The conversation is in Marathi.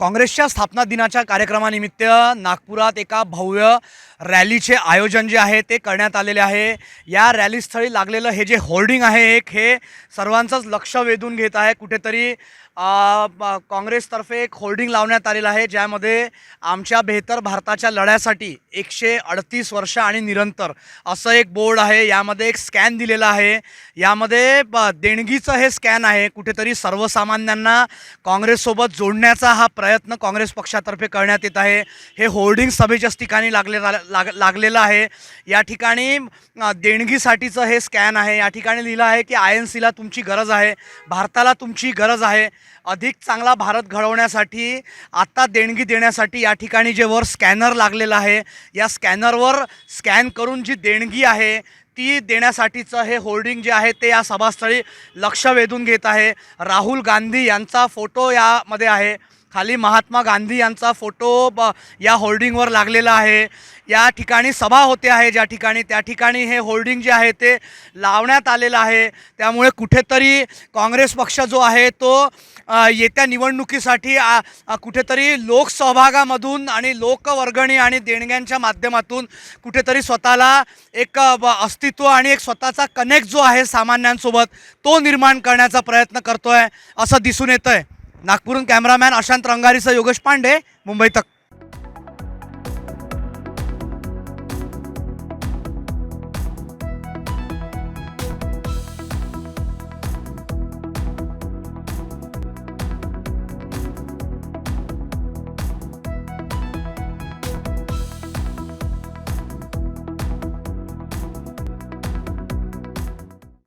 काँग्रेसच्या स्थापना दिनाच्या कार्यक्रमानिमित्त नागपुरात एका भव्य रॅलीचे आयोजन जे आहे ते करण्यात आलेले आहे. या रॅलीस्थळी लागलेलं हे जे होर्डिंग आहे एक हे सर्वांचंच लक्ष वेधून घेत आहे. कुठेतरी ब- काँग्रेसतर्फे एक होर्डिंग लावण्यात आलेलं आहे ज्यामध्ये आमच्या बेहतर भारताच्या लढ्यासाठी एकशे अडतीस वर्ष आणि निरंतर असं एक बोर्ड आहे. यामध्ये एक स्कॅन दिलेला आहे. यामध्ये ब- देणगीचं हे स्कॅन आहे. कुठेतरी सर्वसामान्यांना काँग्रेससोबत जोडण्याचा हा प्रयत्न प्रयत्न काँग्रेस पक्षातर्फे करण्यात येत आहे. हे होर्डिंग सभेच्याच ठिकाणी लागले लाग लागलेलं आहे. या ठिकाणी देणगीसाठीचं हे स्कॅन आहे. या ठिकाणी लिहिलं आहे की आय एन सीला तुमची गरज आहे. भारताला तुमची गरज आहे. अधिक चांगला भारत घडवण्यासाठी आत्ता देणगी देण्यासाठी या ठिकाणी जे वर स्कॅनर लागलेलं आहे या स्कॅनरवर स्कॅन करून जी देणगी आहे ती देण्यासाठीचं हे होर्डिंग जे आहे ते या सभास्थळी लक्ष वेधून घेत आहे. राहुल गांधी यांचा फोटो यामध्ये आहे. खाली महात्मा गांधी यांचा फोटो ब या होर्डिंगवर लागलेला आहे. या ठिकाणी सभा होते आहे ज्या ठिकाणी त्या ठिकाणी हे होर्डिंग जे आहे ते लावण्यात आलेलं आहे. त्यामुळे कुठेतरी काँग्रेस पक्ष जो आहे तो येत्या निवडणुकीसाठी कुठेतरी लोकसहभागामधून आणि लोकवर्गणी आणि देणग्यांच्या माध्यमातून कुठेतरी स्वतःला एक अस्तित्व आणि एक स्वतःचा कनेक्ट जो आहे सामान्यांसोबत तो निर्माण करण्याचा प्रयत्न करतो आहे असं दिसून येतं आहे नागपूरहून कॅमेरामॅन अशांत रंगारीसह योगेश पांडे मुंबई तक.